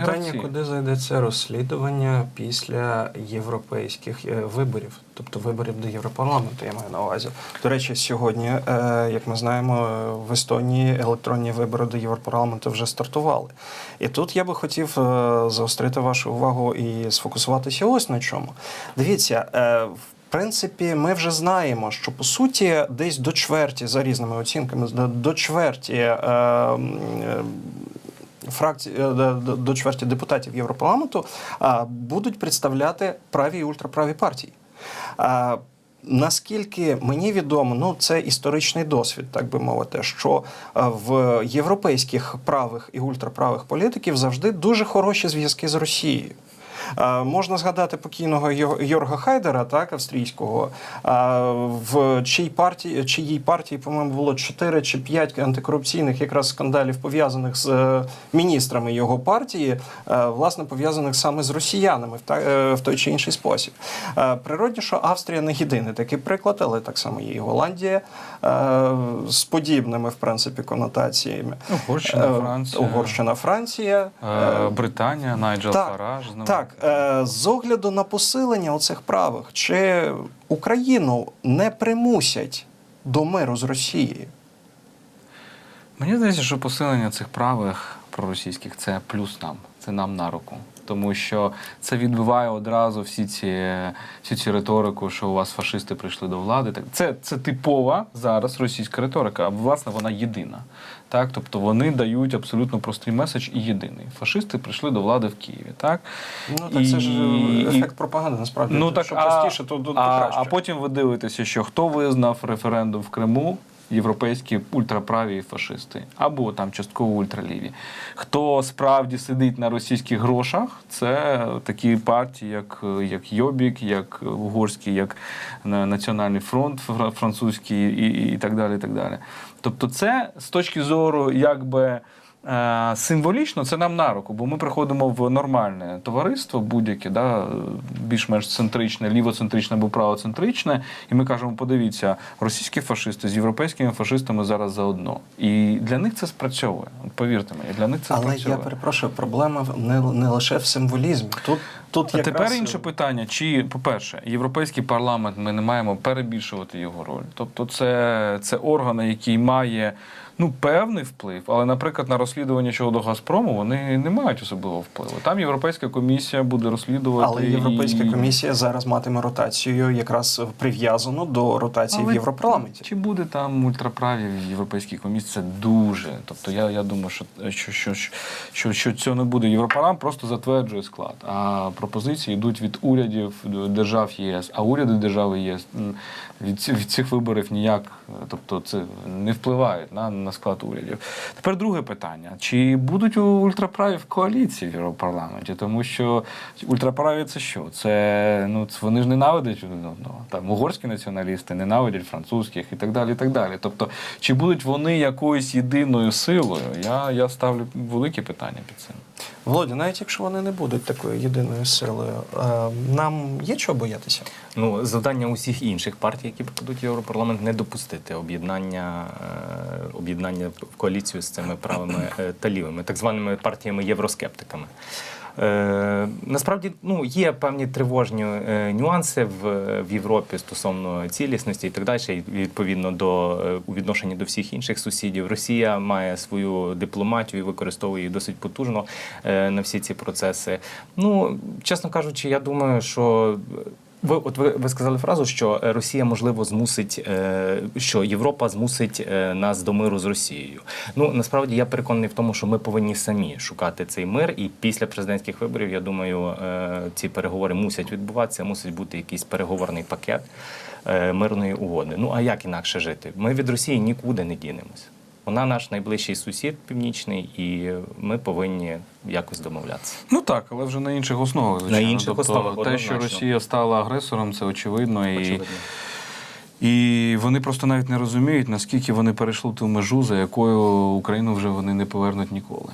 Питання, гравці. куди зайде це розслідування після європейських е, виборів, тобто виборів до Європарламенту, я маю на увазі. До речі, сьогодні, е, як ми знаємо, в Естонії електронні вибори до Європарламенту вже стартували. І тут я би хотів е, заострити вашу увагу і сфокусуватися ось на чому. Дивіться, е, в принципі, ми вже знаємо, що по суті десь до чверті, за різними оцінками, до чверті. е, м, е, е, до- чверті депутатів Європарламенту будуть представляти праві і ультраправі партії. Наскільки мені відомо, ну це історичний досвід, так би мовити, що е, в європейських правих і ультраправих політиків завжди дуже хороші зв'язки з Росією. Можна згадати покійного Йорга Хайдера, так, австрійського, в чиїй партії, чиїй партії, по-моєму, було 4 чи 5 антикорупційних якраз скандалів, пов'язаних з е, міністрами його партії, е, власне, пов'язаних саме з росіянами в, е, в той чи інший спосіб. Природні, що Австрія не єдиний такий приклад, але так само є і Голландія з подібними, в принципі, конотаціями. Угорщина, Франція. Угорщина, Франція. Британія, Найджел так, Фараж. знову. Е, з огляду на посилення оцих правих, чи Україну не примусять до миру з Росією? Мені здається, що посилення цих правих проросійських це плюс нам, це нам на руку. Тому що це відбиває одразу всі ці, всю ці риторику, що у вас фашисти прийшли до влади. Так це, це типова зараз російська риторика, а власне вона єдина. Так, тобто вони дають абсолютно простий меседж і єдиний. Фашисти прийшли до влади в Києві. Так Ну так це ж І- ефект пропаганди, насправді. Ну так що а, простіше, то, то, то а, краще. а потім ви дивитеся, що хто визнав референдум в Криму. Європейські ультраправі фашисти або там частково ультраліві. Хто справді сидить на російських грошах, це такі партії, як, як Йобік, як Угорський, як Національний фронт французький французький і, і так далі. І так далі. Тобто, це з точки зору, якби. Е, Символічно це нам на руку, бо ми приходимо в нормальне товариство, будь-яке, да, більш-менш центричне, лівоцентричне або правоцентричне, і ми кажемо: подивіться, російські фашисти з європейськими фашистами зараз заодно. І для них це спрацьовує. Повірте мені, для них це Але спрацьовує. я перепрошую, проблема не, не лише в символізмі. Тут, тут А якраз... тепер інше питання: чи, по-перше, європейський парламент ми не маємо перебільшувати його роль. Тобто, це, це орган, який має ну певний вплив, але, наприклад, на розслідування щодо Газпрому вони не мають особливого впливу. Там європейська комісія буде розслідувати. Але Європейська і- комісія зараз матиме ротацію якраз прив'язану до ротації в Європарламенті. Чи буде там ультраправі в європейській комісії? Це дуже. Тобто я, я думаю, що, що, що, що, що цього не буде. Європарламент просто затверджує склад. А пропозиції йдуть від урядів держав ЄС. А уряди держави єС від, від цих виборів ніяк, тобто це не впливають на, на склад урядів. Тепер друге питання: чи будуть у ультраправі в коаліції в Європарламенті? Тому що ультраправі це що? Це ну вони ж ненавидять один одного. Там угорські націоналісти ненавидять французьких і так далі. і так далі. Тобто, чи будуть вони якоюсь єдиною силою? Я, я ставлю великі питання під цим. Володя, навіть якщо вони не будуть такою єдиною силою, е, нам є чого боятися? Ну, завдання усіх інших партій, які попадуть в Європарламент, не допустити об'єднання е, об'єднання в коаліцію з цими правими е, та лівими, так званими партіями євроскептиками. Е, насправді ну, є певні тривожні е, нюанси в, в Європі стосовно цілісності і так далі, відповідно до е, у відношенні до всіх інших сусідів. Росія має свою дипломатію і використовує її досить потужно е, на всі ці процеси. Ну, чесно кажучи, я думаю, що. Ви от ви, ви сказали фразу, що е, Росія можливо змусить, е, що Європа змусить е, нас до миру з Росією. Ну насправді я переконаний в тому, що ми повинні самі шукати цей мир, і після президентських виборів я думаю, ці переговори мусять відбуватися, мусить бути якийсь переговорний пакет мирної угоди. Ну а як інакше жити? Ми від Росії нікуди не дінемось. Вона наш найближчий сусід північний, і ми повинні якось домовлятися. Ну так, але вже на інших основах. звичайно. інших тобто, основах, те, що. Росія стала агресором, це очевидно. І, Очевидно. І вони просто навіть не розуміють, наскільки вони перейшли ту межу, за якою Україну вже вони не повернуть ніколи.